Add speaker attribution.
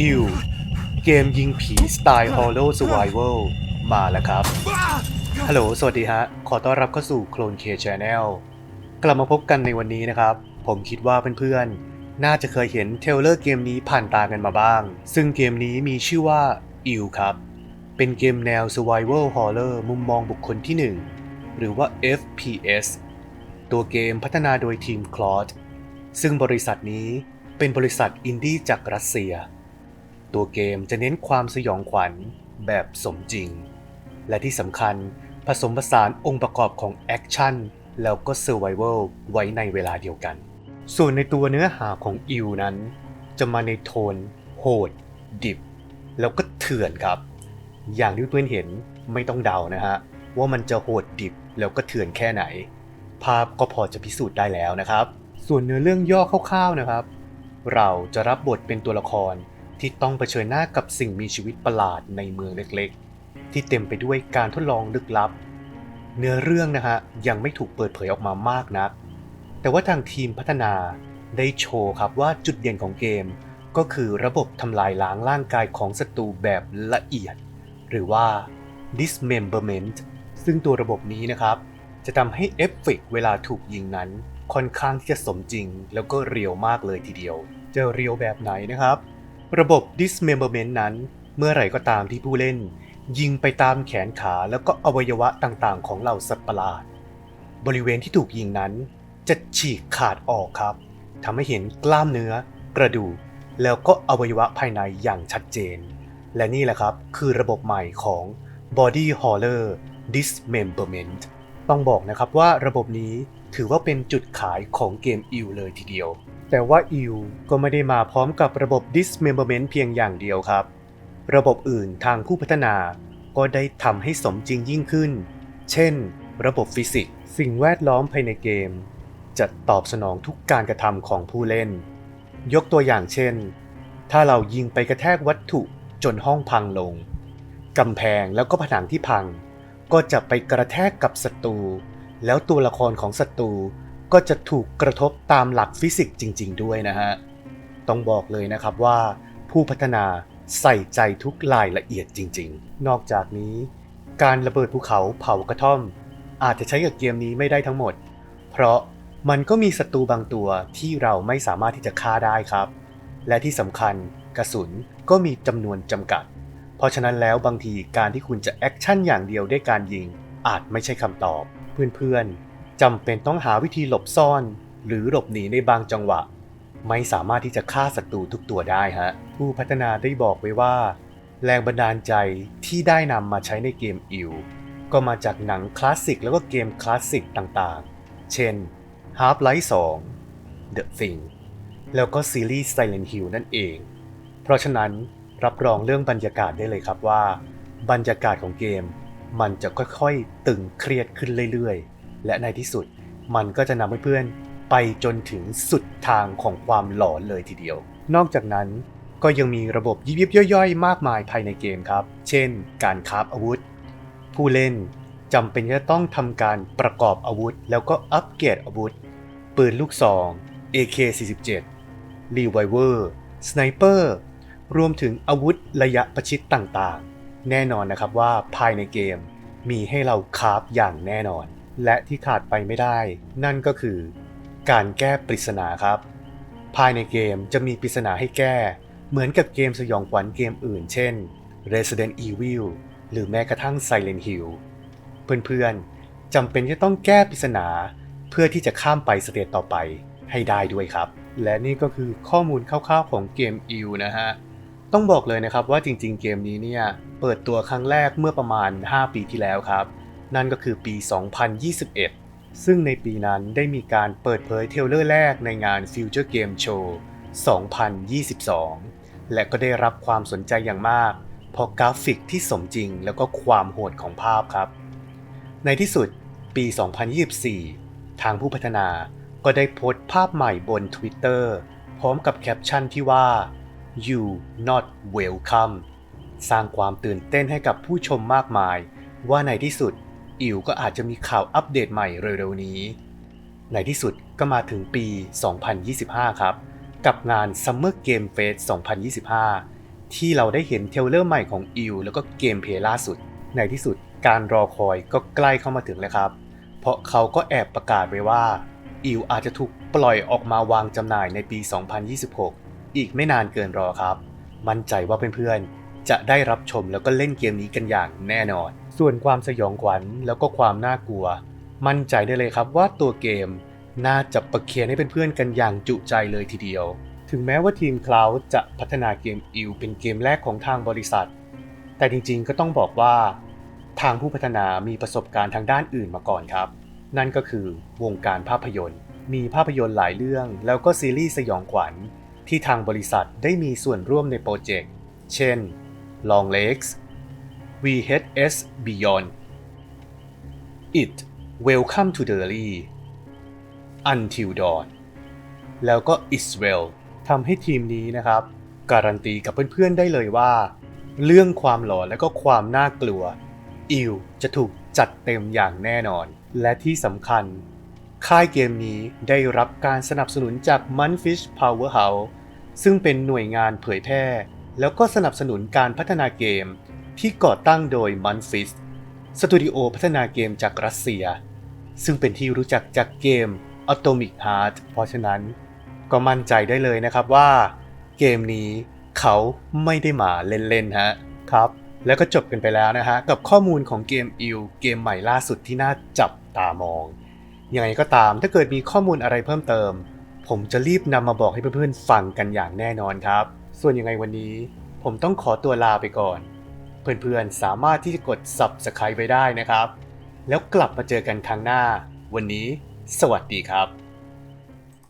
Speaker 1: อิวเกมยิงผีสไตล์ Hollow Survival มาแล้วครับ ฮัลโหล สวัสดีฮะ ขอต้อนรับเข้าสู่ Clone K Channel กลับมาพบกันในวันนี้นะครับ ผมคิดว่าเพื่อนๆ น่าจะเคยเห็นเทเลอร์เกมนี้ผ่านตากันมาบ้าง ซึ่งเกมนี้มีชื่อว่าอิวครับ เป็นเกมแนว Survival Horror มุมมองบุคคลที่ 1 หรือว่า FPS ตัวเกมพัฒนาโดยทีม c l o u d ซึ่งบริษัทนี้เป็นบริษัทอินดี้จากรัสเซีย ตัวเกมจะเน้นความสยองขวัญแบบสมจริง และที่สำคัญผสมผสานองค์ประกอบของแอคชั่นแล้วก็เซอร์ไวเวลไว้ในเวลาเดียวกัน ส่วนในตัวเนื้อหาของอิวนั้น จะมาในโทน โหด ดิบ แล้วก็เถื่อนครับ อย่างที่เพื่อนเห็นไม่ต้องเดานะฮะ ว่ามันจะโหดดิบแล้วก็เถื่อนแค่ไหน ภาพก็พอจะพิสูจน์ได้แล้วนะครับ ส่วนเนื้อเรื่องย่อคร่าวๆนะครับ เราจะรับบทเป็นตัวละคร ที่ต้องเผชิญหน้ากับสิ่งมีชีวิตประหลาดในเมืองเล็กๆ ที่เต็มไปด้วยการทดลองลึกลับ เนื้อเรื่องนะฮะยังไม่ถูกเปิดเผยออกมามากนัก แต่ว่าทางทีมพัฒนาได้โชว์ครับว่าจุดเด่นของเกม ก็คือระบบทำลายล้างร่างกายของศัตรูแบบละเอียด หรือว่า dismemberment ซึ่งตัวระบบนี้นะครับ จะทำให้เอฟเฟกต์เวลาถูกยิงนั้น ค่อนข้างที่จะสมจริง แล้วก็เรียวมากเลยทีเดียว จะเรียวแบบไหนนะครับ ระบบ dismemberment นั้น เมื่อไหร่ก็ตามที่ผู้เล่น ยิงไปตามแขนขาแล้วก็อวัยวะต่างๆ ของเหล่าสัตว์ประหลาด บริเวณที่ถูกยิงนั้น จะฉีกขาดออกครับทำให้เห็นกล้ามเนื้อ กระดูกแล้วก็อวัยวะภายในอย่างชัดเจน และนี่แหละครับคือระบบใหม่ของ Body Horror Dismemberment ต้องบอกนะครับว่าระบบนี้ถือว่าเป็นจุดขายของเกมอิวเลยทีเดียว แต่ว่าอิวก็ไม่ได้มาพร้อมกับระบบ Dismemberment เพียงอย่างเดียวครับ ระบบอื่นทางผู้พัฒนาก็ได้ทำให้สมจริงยิ่งขึ้น เช่น ระบบฟิสิกส์สิ่งแวดล้อมภายในเกม จะตอบสนองทุกการกระทำของผู้เล่น ยกตัวอย่างเช่น ถ้าเรายิงไปกระแทกวัตถุจนห้องพังลงกำแพงแล้วก็ผนังที่พัง ก็จะไปกระแทกกับศัตรู แล้วตัวละครของศัตรู ก็จะถูกกระทบตามหลักฟิสิกส์จริง ๆ ด้วยนะฮะ ต้องบอกเลยนะครับว่าผู้พัฒนาใส่ใจทุกรายละเอียดจริง ๆ นอกจากนี้ การระเบิดภูเขาเผากระท่อม อาจจะใช้กับเกมนี้ไม่ได้ทั้งหมด เพราะมันก็มีศัตรูบางตัวที่เราไม่สามารถที่จะฆ่าได้ครับ และที่สำคัญกระสุนก็มีจำนวนจำกัด เพราะฉะนั้นแล้วบางทีการที่คุณจะแอคชั่นอย่างเดียวด้วยการยิง อาจไม่ใช่คำตอบ เพื่อนๆ จำเป็นต้องหาวิธีหลบซ่อน หรือหลบหนีในบางจังหวะ ไม่สามารถที่จะฆ่าศัตรูทุกตัวได้ฮะ ผู้พัฒนาได้บอกไว้ว่า แรงบันดาลใจที่ได้นำมาใช้ในเกมอิวก็มาจากหนังคลาสสิกแล้วก็เกมคลาสสิกต่างๆ เช่น Half-Life 2 The Thing แล้วก็ซีรีส์ Silent Hill นั่นเอง เพราะฉะนั้นรับรองเรื่องบรรยากาศได้เลยครับว่า บรรยากาศของเกม มันจะค่อยๆ ตึงเครียดขึ้นเรื่อยๆ และในที่สุดมันก็จะนำเพื่อนไปจนถึงสุดทางของความหลอนเลยทีเดียว นอกจากนั้นก็ยังมีระบบยิบยิบย่อยๆ มากมายภายในเกมครับ เช่น การคราฟอาวุธ ผู้เล่นจำเป็นจะต้องทำการประกอบอาวุธ แล้วก็อัปเกรดอาวุธ ปืนลูกซอง AK-47 รีไวเวอร์สไนเปอร์รวมถึงอาวุธระยะประชิดต่างๆ แน่นอนนะครับว่าภายในเกมมีให้เราคราฟอย่างแน่นอน และที่ขาดไปไม่ได้ นั่นก็คือ การแก้ปริศนาครับ ภายในเกมจะมีปริศนาให้แก้ เหมือนกับเกมสยองขวัญเกมอื่น เช่น Resident Evil หรือแม้กระทั่ง Silent Hill เพื่อนๆจำเป็นจะต้องแก้ปริศนาเพื่อที่จะข้ามไปสเตจต่อไปให้ได้ด้วยครับ และนี่ก็คือข้อมูลคร่าวๆของเกม e ิวนะฮะ ต้องบอกเลยนะครับว่าจริงๆเกมนี้เนี่ย เปิดตัวครั้งแรกเมื่อประมาณ 5 ปีที่แล้วครับ นั่นก็คือปี 2021 ซึ่งในปีนั้นได้มีการเปิดเผยเทเลอร์แรกในงาน Future Game Show 2022 และก็ได้รับความสนใจอย่างมากเพราะกราฟิกที่สมจริงแล้วก็ความโหดของภาพครับ ในที่สุดปี 2024 ทางผู้พัฒนาก็ได้โพสต์ภาพใหม่บน Twitter พร้อมกับแคปชั่นที่ว่า you not welcome สร้างความตื่นเต้นให้กับผู้ชมมากมาย ว่าในที่สุด อิวก็อาจจะมีข่าวอัปเดตใหม่เร็วๆนี้ ในที่สุดก็มาถึงปี 2025 ครับ กับงาน Summer Game Fest 2025 ที่เราได้เห็นเทเลอร์ใหม่ของอิวแล้วก็เกมเพลย์ล่าสุด ในที่สุดการรอคอยก็ใกล้เข้ามาถึงแล้วครับ เพราะเขาก็แอบประกาศไว้ว่าอิวอาจจะถูกปล่อยออกมาวางจำหน่ายในปี 2026 อีกไม่นานเกินรอครับ มั่นใจว่าเพื่อนๆ จะได้รับชมแล้วก็เล่นเกมนี้กันอย่างแน่นอน ส่วนความสยองขวัญแล้วก็ความน่ากลัว มั่นใจได้เลยครับว่าตัวเกมน่าจะประเคียนให้เพื่อนๆกันอย่างจุใจเลยทีเดียว ถึงแม้ว่าทีม Cloud จะพัฒนาเกมอิวเป็นเกมแรกของทางบริษัท แต่จริงๆก็ต้องบอกว่า ทางผู้พัฒนามีประสบการณ์ทางด้านอื่นมาก่อนครับ นั่นก็คือวงการภาพยนตร์ มีภาพยนตร์หลายเรื่อง แล้วก็ซีรีส์สยองขวัญที่ทางบริษัทได้มีส่วนร่วมในโปรเจกต์ เช่น Long Legs VHS Beyond It Welcome to Derry Until Dawn แล้วก็ Israel ทำให้ทีมนี้นะครับ การันตีกับเพื่อนๆได้เลยว่า เรื่องความหลอนและก็ความน่ากลัว อิวจะถูกจัดเต็มอย่างแน่นอน และที่สำคัญ ค่ายเกมนี้ได้รับการสนับสนุนจาก Munfish Powerhouse ซึ่งเป็นหน่วยงานเผยแพร่ แล้วก็สนับสนุนการพัฒนาเกมที่ก่อตั้งโดย Munfish สตูดิโอพัฒนาเกมจากรัสเซีย ซึ่งเป็นที่รู้จักจากเกม Atomic Heart เพราะฉะนั้นก็มั่นใจได้เลยนะครับว่า เกมนี้เขาไม่ได้มาเล่นๆฮะครับ แล้วก็จบกันไปแล้วนะฮะ กับข้อมูลของเกมอิวเกมใหม่ล่าสุดที่น่าจับตามอง ยังไงก็ตามถ้าเกิดมีข้อมูลอะไรเพิ่มเติม ผมจะรีบนำมาบอกให้เพื่อนๆฟังกันอย่างแน่นอนครับ ส่วนยังไงวันนี้ผมต้องขอตัวลาไปก่อน เพื่อนๆสามารถที่จะกด subscribe ไปได้นะครับ แล้วกลับมาเจอกันครั้งหน้า วันนี้ สวัสดีครับ